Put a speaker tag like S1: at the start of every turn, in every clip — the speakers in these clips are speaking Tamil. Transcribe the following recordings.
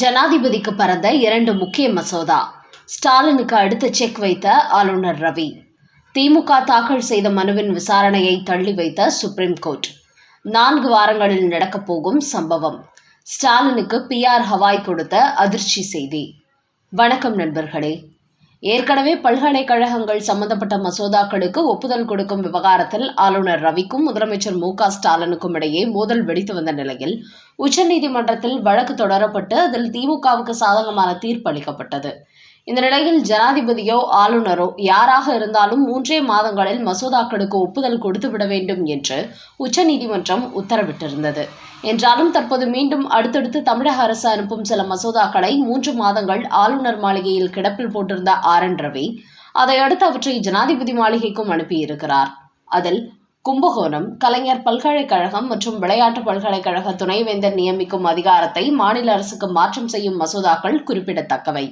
S1: ஜனாதிபதிக்கு பறந்த இரண்டு முக்கிய மசோதா. ஸ்டாலினுக்கு அடுத்த செக் வைத்த ஆளுநர் ரவி. திமுக தாக்கல் செய்த மனுவின் விசாரணையை தள்ளி வைத்த சுப்ரீம் கோர்ட். நான்கு வாரங்களில் நடக்கப் போகும் சம்பவம். ஸ்டாலினுக்கு பிஆர் ஹவாய் கொடுத்த அதிர்ச்சி செய்தி. வணக்கம் நண்பர்களே. ஏற்கனவே பல்கலைக்கழகங்கள் சம்பந்தப்பட்ட மசோதாக்களுக்கு ஒப்புதல் கொடுக்கும் விவகாரத்தில் ஆளுநர் ரவிக்கும் முதலமைச்சர் மு ஸ்டாலினுக்கும் இடையே மோதல் வெடித்து வந்த நிலையில் உச்சநீதிமன்றத்தில் வழக்கு தொடரப்பட்டு அதில் திமுகவுக்கு சாதகமான தீர்ப்பு அளிக்கப்பட்டது. இந்த நிலையில் ஜனாதிபதியோ ஆளுநரோ யாராக இருந்தாலும் மூன்றே மாதங்களில் மசோதாக்களுக்கு ஒப்புதல் கொடுத்துவிட வேண்டும் என்று உச்சநீதிமன்றம் உத்தரவிட்டிருந்தது. என்றாலும் தற்போது மீண்டும் அடுத்தடுத்து தமிழக அரசு அனுப்பும் சில மசோதாக்களை மூன்று மாதங்கள் ஆளுநர் மாளிகையில் கிடப்பில் போட்டிருந்த ஆர். என். ரவி அதையடுத்து அவற்றை ஜனாதிபதி மாளிகைக்கும் அனுப்பியிருக்கிறார். அதில் கும்பகோணம் கலைஞர் பல்கலைக்கழகம் மற்றும் விளையாட்டு பல்கலைக்கழக துணைவேந்தர் நியமிக்கும் அதிகாரத்தை மாநில அரசுக்கு மாற்றம் செய்யும் மசோதாக்கள் குறிப்பிடத்தக்கவை.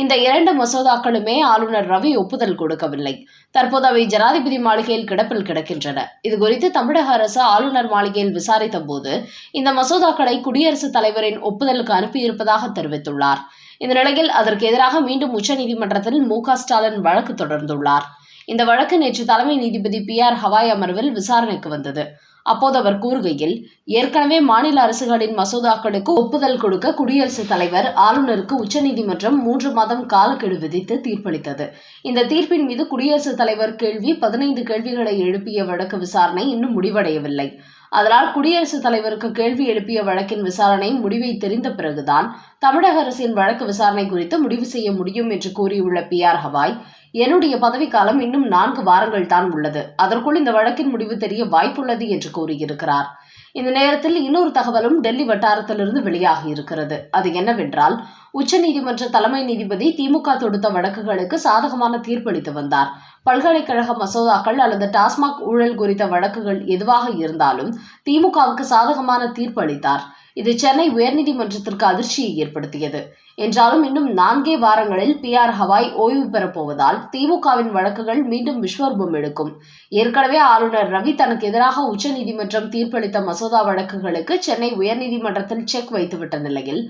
S1: இந்த இரண்டு மசோதாக்களுமே ஆளுநர் ரவி ஒப்புதல் கொடுக்கவில்லை. தற்போது அவை ஜனாதிபதி மாளிகையில் கிடப்பில் கிடக்கின்றன. இதுகுறித்து தமிழக அரசு ஆளுநர் மாளிகையில் விசாரித்த போது இந்த மசோதாக்களை குடியரசுத் தலைவரின் ஒப்புதலுக்கு அனுப்பியிருப்பதாக தெரிவித்துள்ளார். இந்த நிலையில் அதற்கு எதிராக மீண்டும் உச்சநீதிமன்றத்தில் மு க ஸ்டாலின் வழக்கு தொடர்ந்துள்ளார். இந்த வழக்கு நேற்று தலைமை நீதிபதி பி ஆர் ஹவாய் அமர்வில் விசாரணைக்கு வந்தது. அப்போது அவர் கூறுகையில் ஏற்கனவே மாநில அரசுகளின் மசோதாக்களுக்கு ஒப்புதல் கொடுக்க குடியரசுத் தலைவர் ஆளுநருக்கு உச்சநீதிமன்றம் மூன்று மாதம் காலக்கெடு விதித்து தீர்ப்பளித்தது. இந்த தீர்ப்பின் மீது குடியரசுத் தலைவர் கேள்வி பதினைந்து கேள்விகளை எழுப்பிய வழக்கு விசாரணை இன்னும் முடிவடையவில்லை. அதனால் குடியரசுத் தலைவருக்கு கேள்வி எழுப்பிய வழக்கின் விசாரணை முடிவை தெரிந்த பிறகுதான் தமிழக அரசின் வழக்கு விசாரணை குறித்து முடிவு செய்ய முடியும் என்று கூறியுள்ள பி ஆர் ஹவாய் என்னுடைய பதவிக்காலம் இன்னும் நான்கு வாரங்கள் தான் உள்ளது. அதற்குள் இந்த வழக்கின் முடிவு தெரிய வாய்ப்புள்ளது என்று கூறியிருக்கிறார். இந்த நேரத்தில் இன்னொரு தகவலும் டெல்லி வட்டாரத்திலிருந்து வெளியாகி இருக்கிறது. அது என்னவென்றால் உச்சநீதிமன்ற தலைமை நீதிபதி திமுக தொடுத்த வழக்குகளுக்கு சாதகமான தீர்ப்பளித்து வந்தார். பல்கலைக்கழக மசோதாக்கள் அல்லது டாஸ்மாக் ஊழல் குறித்த வழக்குகள் எதுவாக இருந்தாலும் திமுகவுக்கு சாதகமான தீர்ப்பு அளித்தார் இது சென்னை உயர்நீதிமன்றத்திற்கு அதிர்ச்சியை ஏற்படுத்தியது. என்றாலும் இன்னும் நான்கே வாரங்களில் பி ஆர் ஹவாய் ஓய்வு பெறப்போவதால் திமுகவின் வழக்குகள் மீண்டும் விஸ்வரூபம் எடுக்கும். ஏற்கனவே ஆளுநர் ரவி தனக்கு எதிராக உச்சநீதிமன்றம் தீர்ப்பளித்த மசோதா வழக்குகளுக்கு சென்னை உயர்நீதிமன்றத்தில் செக் வைத்துவிட்ட நிலையில்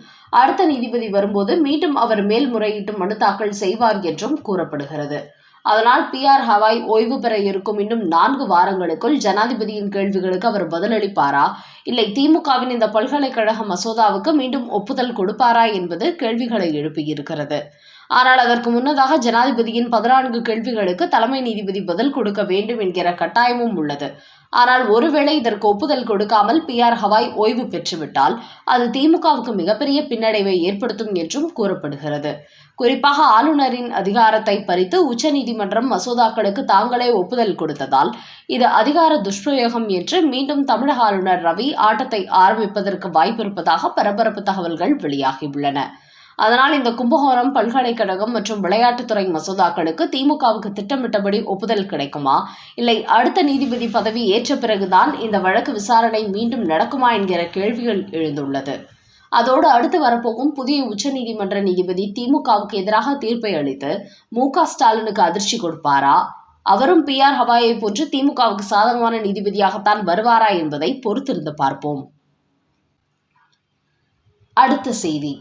S1: அடுத்த நீதிபதி வரும்போது மீண்டும் அவர் மேல்முறையீட்டு மனு தாக்கல் செய்வார் என்றும் கூறப்படுகிறது. அதனால் பி ஆர் ஹவாய் ஓய்வு பெற இருக்கும் இன்னும் நான்கு வாரங்களுக்குள் ஜனாதிபதியின் கேள்விகளுக்கு அவர் பதிலளிப்பாரா? இல்லை திமுகவின் இந்த பல்கலைக்கழக மசோதாவுக்கு மீண்டும் ஒப்புதல் கொடுப்பாரா என்பது கேள்விகளை எழுப்பியிருக்கிறது. ஆனால் அதற்கு முன்னதாக ஜனாதிபதியின் பதினான்கு கேள்விகளுக்கு தலைமை நீதிபதி பதில் கொடுக்க வேண்டும் என்கிற கட்டாயமும் உள்ளது. ஆனால் ஒருவேளை இதற்கு ஒப்புதல் கொடுக்காமல் பி ஆர் ஹவாய் ஓய்வு பெற்றுவிட்டால் அது திமுகவுக்கு மிகப்பெரிய பின்னடைவை ஏற்படுத்தும் என்றும் கூறப்படுகிறது. குறிப்பாக ஆளுநரின் அதிகாரத்தை பறித்து உச்சநீதிமன்றம் மசோதாக்களுக்கு தாங்களே ஒப்புதல் கொடுத்ததால் இது அதிகார துஷ்பிரயோகம் என்று மீண்டும் தமிழக ஆளுநர் ரவி ஆட்டத்தை ஆரம்பிப்பதற்கு வாய்ப்பிருப்பதாக பரபரப்பு தகவல்கள் வெளியாகியுள்ளன. அதனால் இந்த கும்பகோணம் பல்கலைக்கழகம் மற்றும் விளையாட்டுத்துறை மசோதாக்களுக்கு திமுகவுக்கு திட்டமிட்டபடி ஒப்புதல் கிடைக்குமா? இல்லை அடுத்த நீதிபதி பதவி ஏற்ற பிறகுதான் இந்த வழக்கு விசாரணை மீண்டும் நடக்குமா என்கிற கேள்விகள் எழுந்துள்ளது. அதோடு அடுத்து வரப்போகும் புதிய உச்சநீதிமன்ற நீதிபதி திமுகவுக்கு எதிராக தீர்ப்பை அளித்து மு ஸ்டாலினுக்கு அதிர்ச்சி கொடுப்பாரா? அவரும் பி ஆர் ஹவாயை போன்று திமுகவுக்கு சாதகமான நீதிபதியாகத்தான் வருவாரா என்பதை பொறுத்திருந்து பார்ப்போம். அடுத்த செய்தி.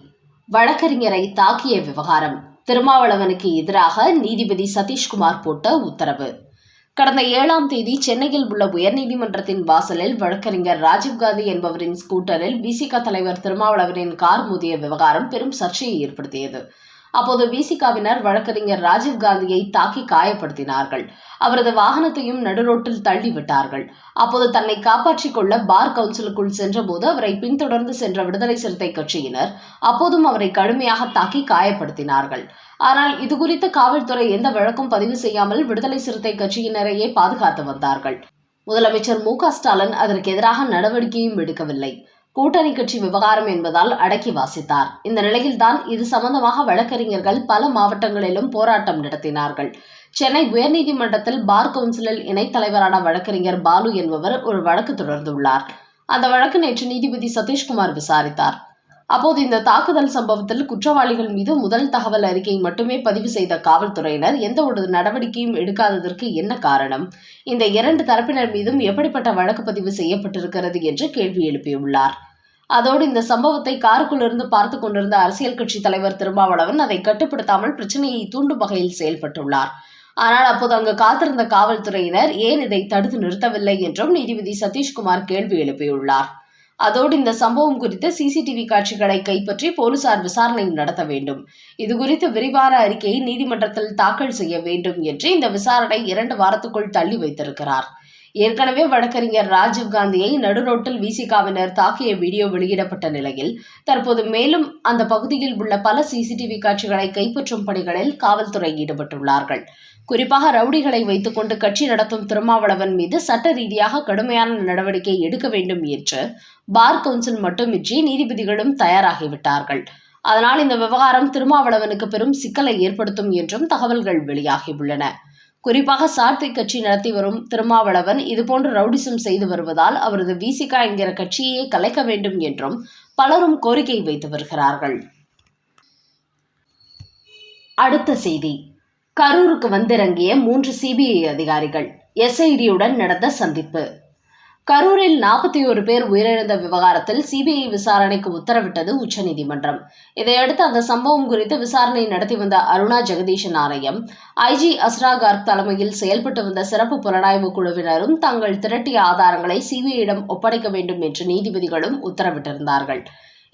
S1: வழக்கறிஞரை தாக்கிய விவகாரம் திருமாவளவனுக்கு எதிராக நீதிபதி சதீஷ்குமார் போட்ட உத்தரவு. கடந்த ஏழாம் தேதி சென்னையில் உள்ள உயர்நீதிமன்றத்தின் வாசலில் வழக்கறிஞர் ராஜீவ்காந்தி என்பவரின் ஸ்கூட்டரில் விசிக தலைவர் திருமாவளவனின் கார் மோதிய விவகாரம் பெரும் சர்ச்சையை ஏற்படுத்தியது. அப்போது விசிகாவினர் வழக்கறிஞர் ராஜீவ்காந்தியை தாக்கி காயப்படுத்தினார்கள். அவரது வாகனத்தையும் நடுரோட்டில் தள்ளிவிட்டார்கள். அப்போது தன்னை காப்பாற்றிக் கொள்ள பார் கவுன்சிலுக்குள் சென்றபோது அவரை பின்தொடர்ந்து சென்ற விடுதலை சிறுத்தை கட்சியினர் அப்போதும் அவரை கடுமையாக தாக்கி காயப்படுத்தினார்கள். ஆனால் இதுகுறித்து காவல்துறை எந்த வழக்கும் பதிவு செய்யாமல் விடுதலை சிறுத்தை கட்சியினரையே பாதுகாத்து வந்தார்கள். முதலமைச்சர் மு க ஸ்டாலின் அதற்கு எதிராக நடவடிக்கையும் எடுக்கவில்லை. கூட்டணி கட்சி விவகாரம் என்பதால் அடக்கி வாசித்தார். இந்த நிலையில்தான் இது சம்பந்தமாக வழக்கறிஞர்கள் பல மாவட்டங்களிலும் போராட்டம் நடத்தினார்கள். சென்னை உயர்நீதிமன்றத்தில் பார் கவுன்சிலில் இணைத் தலைவரான வழக்கறிஞர் பாலு என்பவர் ஒரு வழக்கு தொடர்ந்துள்ளார் அந்த வழக்கு நேற்று நீதிபதி சதீஷ்குமார் விசாரித்தார். அப்போது இந்த தாக்குதல் சம்பவத்தில் குற்றவாளிகள் மீது முதல் தகவல் அறிக்கை மட்டுமே பதிவு செய்த காவல்துறையினர் எந்த ஒரு நடவடிக்கையும் எடுக்காததற்கு என்ன காரணம்? இந்த இரண்டு தரப்பினர் மீதும் எப்படிப்பட்ட வழக்கு பதிவு செய்யப்பட்டிருக்கிறது என்று கேள்வி எழுப்பியுள்ளார். அதோடு இந்த சம்பவத்தை காருக்குள்ளிருந்து பார்த்து கொண்டிருந்த அரசியல் கட்சி தலைவர் திருமாவளவன் அதை கட்டுப்படுத்தாமல் பிரச்சனையை தூண்டும் வகையில் செயல்பட்டுள்ளார். ஆனால் அப்போது அங்கு காத்திருந்த காவல்துறையினர் ஏன் இதை தடுத்து நிறுத்தவில்லை என்றும் நீதிபதி சதீஷ்குமார் கேள்வி எழுப்பியுள்ளார். அதோடு இந்த சம்பவம் குறித்து சிசிடிவி காட்சிகளை கைப்பற்றி போலீசார் விசாரணை நடத்த வேண்டும். இது குறித்து விரிவான அறிக்கையை நீதிமன்றத்தில் தாக்கல் செய்ய வேண்டும் என்று இந்த விசாரணை இரண்டு வாரத்துக்குள் தள்ளி வைத்திருக்கிறார். ஏற்கனவே வழக்கறிஞர் ராஜீவ் காந்தியை நடுரோட்டில் விசிகாவினர் தாக்கிய வீடியோ வெளியிடப்பட்ட நிலையில் தற்போது மேலும் அந்த பகுதியில் உள்ள பல சிசிடிவி காட்சிகளை கைப்பற்றும் பணிகளில் காவல்துறை ஈடுபட்டுள்ளார்கள். குறிப்பாக ரவுடிகளை வைத்துக்கொண்டு கட்சி நடத்தும் திருமாவளவன் மீது சட்ட ரீதியாக கடுமையான நடவடிக்கை எடுக்க வேண்டும் என்று பார் கவுன்சில் மட்டுமின்றி நீதிபதிகளும் தயாராகிவிட்டார்கள். அதனால் இந்த விவகாரம் திருமாவளவனுக்கு பெரும் சிக்கலை ஏற்படுத்தும் என்றும் தகவல்கள் வெளியாகியுள்ளன. குறிப்பாக சார்த்தி கட்சி நடத்தி வரும் திருமாவளவன் இதுபோன்று ரவுடிசம் செய்து வருவதால் அவரது விசிகா என்கிற கட்சியே கலைக்க வேண்டும் என்றும் பலரும் கோரிக்கை வைத்து வருகிறார்கள். அடுத்த செய்தி. கரூருக்கு வந்திறங்கிய மூன்று சிபிஐ அதிகாரிகள் எஸ்ஐடியுடன் நடந்த சந்திப்பு. கரூரில் நாற்பத்தி ஒரு பேர் உயிரிழந்த விவகாரத்தில் சிபிஐ விசாரணைக்கு உத்தரவிட்டது உச்சநீதிமன்றம். இதையடுத்து அந்த சம்பவம் குறித்து விசாரணை நடத்தி வந்த அருணா ஜெகதீஷன் ஆணையம் ஐஜி அஸ்ரா கார்க் தலைமையில் செயல்பட்டு வந்த சிறப்பு புலனாய்வு குழுவினரும் தங்கள் திரட்டிய ஆதாரங்களை சிபிஐயிடம் ஒப்படைக்க வேண்டும் என்று நீதிபதிகளும் உத்தரவிட்டிருந்தார்கள்.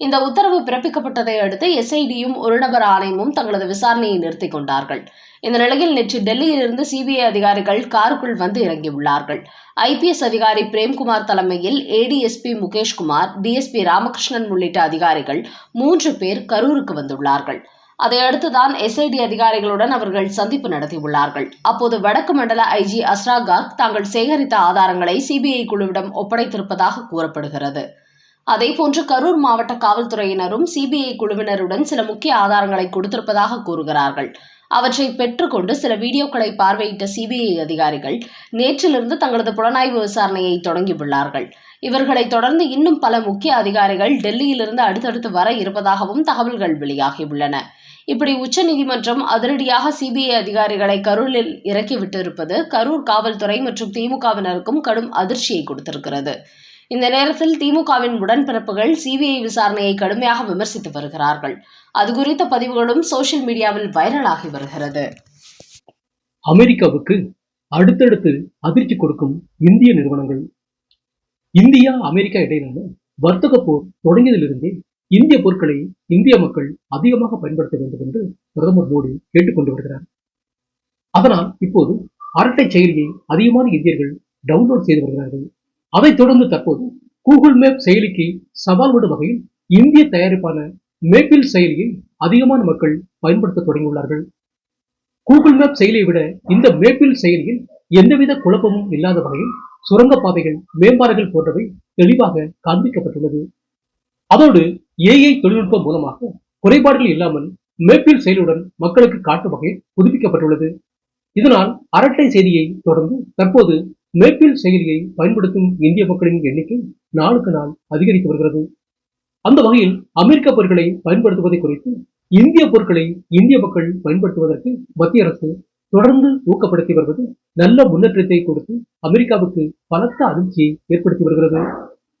S1: இந்த உத்தரவு பிறப்பிக்கப்பட்டதை அடுத்து எஸ்ஐடியும் ஒரு நபர் ஆணையமும் தங்களது விசாரணையை நிறுத்திக் கொண்டார்கள். இந்த நிலையில் நேற்று டெல்லியிலிருந்து சிபிஐ அதிகாரிகள் காருக்குள் வந்து இறங்கியுள்ளார்கள். ஐபிஎஸ் அதிகாரி பிரேம்குமார் தலைமையில் ஏடிஎஸ்பி முகேஷ்குமார் டிஎஸ்பி ராமகிருஷ்ணன் உள்ளிட்ட அதிகாரிகள் மூன்று பேர் கரூருக்கு வந்துள்ளார்கள். அதையடுத்துதான் எஸ்ஐடி அதிகாரிகளுடன் அவர்கள் சந்திப்பு நடத்தியுள்ளார்கள். அப்போது வடக்கு மண்டல ஐஜி அஸ்ரா கார்க் தாங்கள் சேகரித்த ஆதாரங்களை சிபிஐ குழுவிடம் ஒப்படைத்திருப்பதாக கூறப்படுகிறது. அதேபோன்று கரூர் மாவட்ட காவல்துறையினரும் சிபிஐ குழுவினருடன் சில முக்கிய ஆதாரங்களை கொடுத்திருப்பதாக கூறுகிறார்கள். அவற்றை பெற்றுக்கொண்டு சில வீடியோக்களை பார்வையிட்ட சிபிஐ அதிகாரிகள் நேற்றிலிருந்து தங்களது புலனாய்வு விசாரணையை தொடங்கியுள்ளார்கள். இவர்களை தொடர்ந்து இன்னும் பல முக்கிய அதிகாரிகள் டெல்லியிலிருந்து அடுத்தடுத்து வர இருப்பதாகவும் தகவல்கள் வெளியாகியுள்ளன. இப்படி உச்சநீதிமன்றம் அதிரடியாக சிபிஐ அதிகாரிகளை கரூரில் இறக்கிவிட்டிருப்பது கரூர் காவல்துறை மற்றும் திமுகவினருக்கும் கடும் அதிர்ச்சியை கொடுத்திருக்கிறது. இந்த நேரத்தில் திமுகவின் உடன்பிறப்புகள் சிபிஐ விசாரணையை கடுமையாக விமர்சித்து வருகிறார்கள். அது குறித்த பதிவுகளும் சோசியல் மீடியாவில் வைரலாகி வருகிறது.
S2: அமெரிக்காவுக்கு அடுத்தடுத்து அதிர்ச்சி கொடுக்கும் இந்திய நிறுவனங்கள். இந்தியா அமெரிக்கா இடையிலான வர்த்தக போர் தொடங்கியதிலிருந்தே இந்திய பொருட்களை இந்திய மக்கள் அதிகமாக பயன்படுத்த வேண்டும் என்று பிரதமர் மோடி கேட்டுக்கொண்டு வருகிறார். அதனால் இப்போது அரட்டை செயலியை அதிகமான இந்தியர்கள் டவுன்லோட் செய்து வருகிறார்கள். அதைத் தொடர்ந்து தற்போது கூகுள் மேப் செயலிக்கு சவால் விடும் வகையில் இந்திய தயாரிப்பான மேப்பிள் செயலியை அதிகமான மக்கள் பயன்படுத்த தொடங்கியுள்ளார்கள். கூகுள் மேப் செயலியை விட இந்த மேப்பிள் செயலியில் எந்தவித குழப்பமும் இல்லாத வகையில் சுரங்கப்பாதைகள் மேம்பாடுகள் போன்றவை தெளிவாக காண்பிக்கப்பட்டுள்ளது. அதோடு ஏஐ தொழில்நுட்பம் மூலமாக குறைபாடுகள் இல்லாமல் மேப்பிள் செயலியுடன் மக்களுக்கு காட்டும் வகையில் புதுப்பிக்கப்பட்டுள்ளது. இதனால் அரட்டை செய்தியை தொடர்ந்து தற்போது மேப்பிள் செயலியை பயன்படுத்தும் இந்திய மக்களின் எண்ணிக்கை நாளுக்கு நாள் அதிகரித்து வருகிறது. அந்த வகையில் அமெரிக்க பொருட்களை பயன்படுத்துவதை குறித்து இந்திய பொருட்களை இந்திய மக்கள் பயன்படுத்துவதற்கு மத்திய அரசு தொடர்ந்து ஊக்கப்படுத்தி வருவது நல்ல முன்னேற்றத்தை கொடுத்து அமெரிக்காவுக்கு பலத்த அதிர்ச்சியை ஏற்படுத்தி வருகிறது.